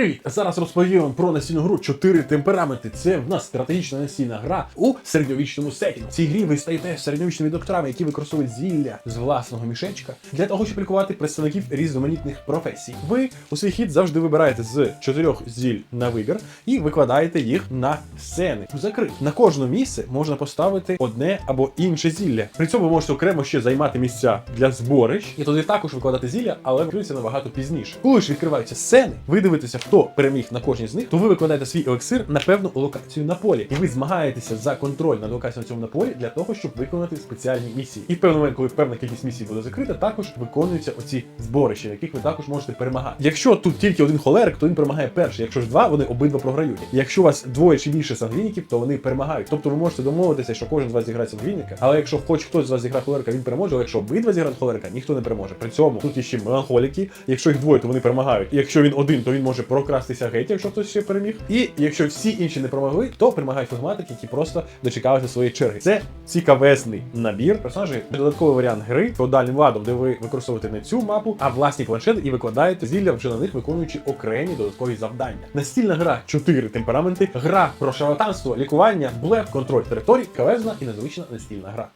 Привіт! Зараз розповім вам про настільну гру «Чотири темпераменти. Це в нас стратегічна настільна гра у середньовічному сетінгу. В цій грі ви стаєте середньовічними докторами, які використовують зілля з власного мішечка для того, щоб лікувати представників різноманітних професій. Ви у свій хід завжди вибираєте з чотирьох зіль на вибір і викладаєте їх на сцени. Закрит. На кожне місце можна поставити одне або інше зілля. При цьому ви можете окремо ще займати місця для зборищ і туди також викладати зілля, але відкриються набагато пізніше. Коли ж відкриваються сцени, ви дивитеся, хто переміг на кожній з них, то ви викладаєте свій елексир на певну локацію на полі, і ви змагаєтеся за контроль над локацією на цьому на полі для того, щоб виконати спеціальні місії. І в певний момент, коли певна кількість місій буде закрита, також виконуються оці зборища, в яких ви також можете перемагати. Якщо тут тільки один холерик, то він перемагає перший. Якщо ж два, вони обидва програють. Якщо у вас двоє чи більше сангвініків, то вони перемагають. Тобто ви можете домовитися, що кожен з вас зіграє сангвініка, але якщо хоч хтось з вас зіграє холерика, він переможе. Але якщо обидва зіграють холерика, ніхто не переможе. При цьому тут є ще меланхоліки. Якщо їх двоє, то вони перемагають. Якщо він один, то він може прокрастися геть, якщо хтось ще переміг. І якщо всі інші не перемогли, то перемагають фlegматики, які просто дочекалися своєї черги. Це цікавесний набір персонажей. Додатковий варіант гри феодальним ладом, де ви використовуєте не цю мапу, а власні планшети і викладаєте зілля вже на них, виконуючи окремі додаткові завдання. Настільна гра 4 темпераменти, гра про шарлатанство, лікування, блеф, контроль територій, кавезна і незвична настільна гра.